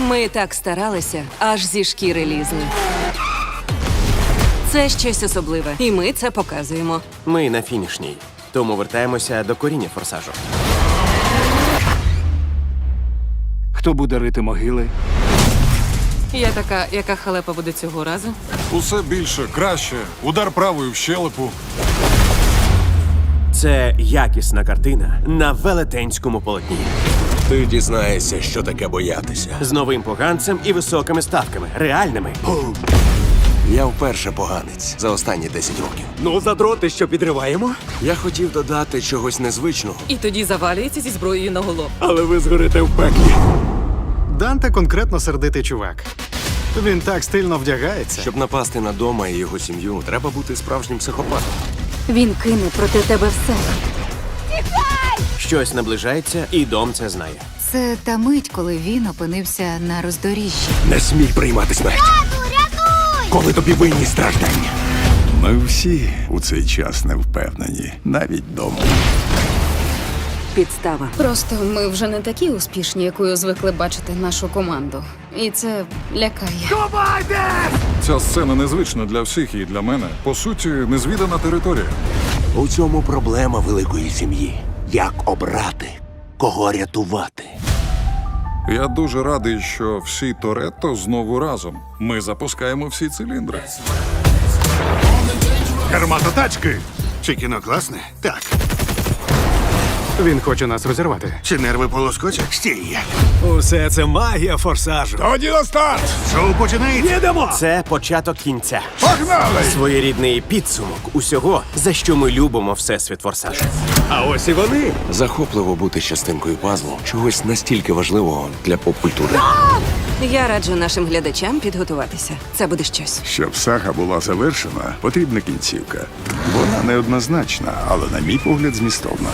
Ми так старалися, аж зі шкіри лізли. Це щось особливе, і ми це показуємо. Ми на фінішній, тому вертаємося до коріння форсажу. Хто буде рити могили? Я така, яка халепа буде цього разу. Усе більше, краще. Удар правою в щелепу. Це якісна картина на велетенському полотні Ти дізнаєшся, що таке боятися. з новим поганцем і високими ставками, реальними. Я вперше поганець за останні 10 років. Ну, задроти, що підриваємо, Я хотів додати чогось незвичного. І тоді завалюється зі зброєю на голову. але ви згорите в пеклі. Данте конкретно сердитий чувак. Він так стильно вдягається. Щоб напасти на дома і його сім'ю, треба бути справжнім психопатом. Він кине проти тебе все. Щось наближається, і дом це знає. Це та мить, коли він опинився на роздоріжжі. Не смій приймати смерть. Коли тобі винні страждання. Ми всі у цей час не впевнені, навіть дома. Підстава. Просто ми вже не такі успішні, якою звикли бачити нашу команду. І це лякає. Ця сцена незвична для всіх і для мене. По суті, незвідана територія. У цьому проблема великої сім'ї. Як обрати, кого рятувати. Я дуже радий, що всі Торетто знову разом. Ми запускаємо всі циліндри. Гарматотачки! Чи кіно класне? Так. Він хоче нас розірвати. Чи нерви полоскочать? Стій. Усе це магія форсажу. Тоді на старт! Шоу починається! Їдемо! Це початок кінця. Погнали! Своєрідний підсумок усього, за що ми любимо всесвіт форсажу. А ось і вони. Захопливо бути частинкою пазлу чогось настільки важливого для поп-культури. Я раджу нашим глядачам підготуватися. Це буде щось. Щоб сага була завершена, потрібна кінцівка. Вона неоднозначна, але, на мій погляд, змістовна.